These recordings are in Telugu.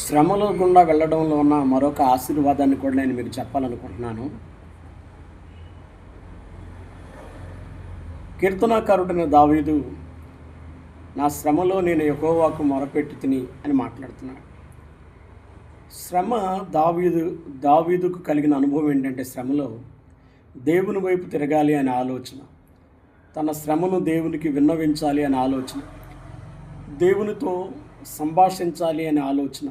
శ్రమలో గుండా వెళ్ళడంలో ఉన్న మరొక ఆశీర్వాదాన్ని కూడా నేను మీకు చెప్పాలనుకుంటున్నాను. కీర్తనాకారుడైన దావీదు నా శ్రమలో నేను యెహోవాకు మొరపెట్టి తిని అని మాట్లాడుతున్నాడు. శ్రమ దావీదు దావీదుకు కలిగిన అనుభవం ఏంటంటే శ్రమలో దేవుని వైపు తిరగాలి అనే ఆలోచన తన శ్రమను దేవునికి విన్నవించాలి అనే ఆలోచన దేవునితో సంభాషించాలి అనే ఆలోచన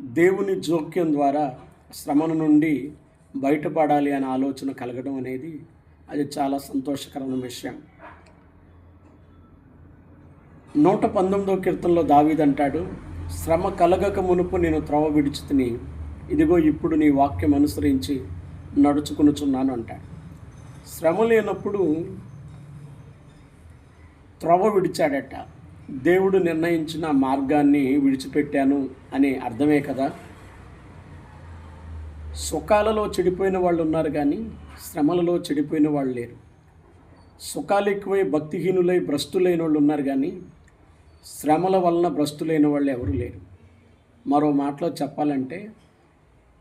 దేవుని జోక్యం ద్వారా శ్రమను నుండి బయటపడాలి అనే ఆలోచన కలగడం అనేది అది చాలా సంతోషకరమైన విషయం. నూట పంతొమ్మిదో కీర్తనలో దావీదంటాడు శ్రమ కలగక మునుపు నేను త్రవ విడిచితిని ఇదిగో ఇప్పుడు నీ వాక్యం అనుసరించి నడుచుకునుచున్నాను అంటాడు. శ్రమ లేనప్పుడు త్రవ విడిచాడట. దేవుడు నిర్ణయించిన మార్గాన్ని విడిచిపెట్టాను అని అర్థమే కదా? సుఖాలలో చెడిపోయిన వాళ్ళు ఉన్నారు కానీ శ్రమలలో చెడిపోయిన వాళ్ళు లేరు. సుఖాలు ఎక్కువై భక్తిహీనులై భ్రష్టులైన వాళ్ళు ఉన్నారు కానీ శ్రమల వలన భ్రష్టులైన వాళ్ళు ఎవరు లేరు. మరో మాటలో చెప్పాలంటే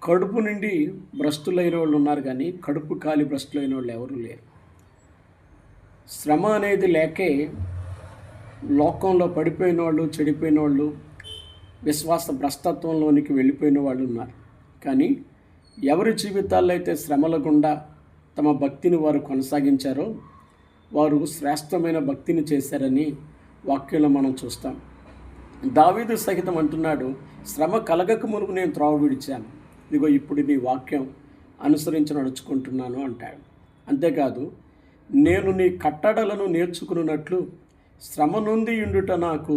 కడుపు నుండి భ్రష్టులైన వాళ్ళు ఉన్నారు కానీ కడుపు కాలి భ్రష్టులైన వాళ్ళు ఎవరు లేరు. శ్రమ అనేది లేకే లోకంలో పడిపోయిన వాళ్ళు చెడిపోయిన వాళ్ళు విశ్వాస భ్రష్టత్వంలోనికి వెళ్ళిపోయిన వాళ్ళు ఉన్నారు. కానీ ఎవరి జీవితాల్లో అయితే శ్రమల గుండా తమ భక్తిని వారు కొనసాగించారో వారు శ్రేష్టమైన భక్తిని చేశారని వాక్యంలో మనం చూస్తాం. దావీదు సహితం అంటున్నాడు శ్రమ కలగక మునుపు నేను త్రోవ విడిచాను. ఇదిగో ఇప్పుడు నీ వాక్యం అనుసరించి నడుచుకుంటున్నాను అంటాడు. అంతేకాదు నేను నీ కట్టడలను నేర్చుకున్నట్లు శ్రమ నుండి ఉండుట నాకు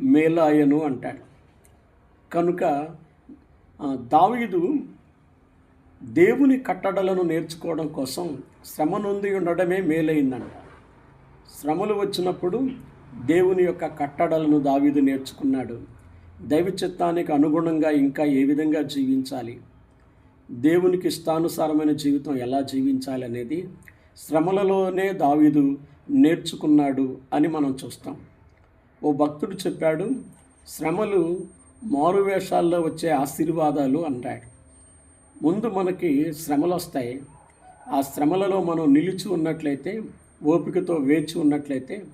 మేలాయను అంటాడు. కనుక దావీదు దేవుని కట్టడలను నేర్చుకోవడం కోసం శ్రమ నుండి ఉండడమే మేలైందంట. శ్రమలు వచ్చినప్పుడు దేవుని యొక్క కట్టడలను దావీదు నేర్చుకున్నాడు. దైవ చిత్తానికి అనుగుణంగా ఇంకా ఏ విధంగా జీవించాలి? దేవునికి ఇష్టానుసారమైన జీవితం ఎలా జీవించాలి అనేది శ్రమలలోనే దావీదు నేర్చుకున్నాడు అని మనం చూస్తాం. ఓ భక్తుడు చెప్పాడు శ్రమలు మారువేషాల్లో వచ్చే ఆశీర్వాదాలు అంటాడు. ముందు మనకి శ్రమలు వస్తాయి. ఆ శ్రమలలో మనం నిలిచి ఉన్నట్లయితే ఓపికతో వేచి ఉన్నట్లయితే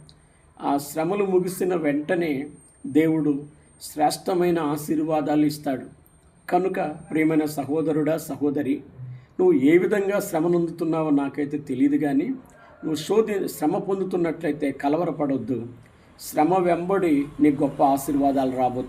ఆ శ్రమలు ముగిసిన వెంటనే దేవుడు శ్రేష్టమైన ఆశీర్వాదాలు ఇస్తాడు. కనుక ప్రియమైన సహోదరుడా సహోదరి నువ్వు ఏ విధంగా శ్రమ నొందుతున్నావో నాకైతే తెలియదు కానీ నువ్వు శోధి శ్రమ పొందుతున్నట్లయితే కలవరపడొద్దు. శ్రమ వెంబడి నీకు గొప్ప ఆశీర్వాదాలు రాబోతున్నాయి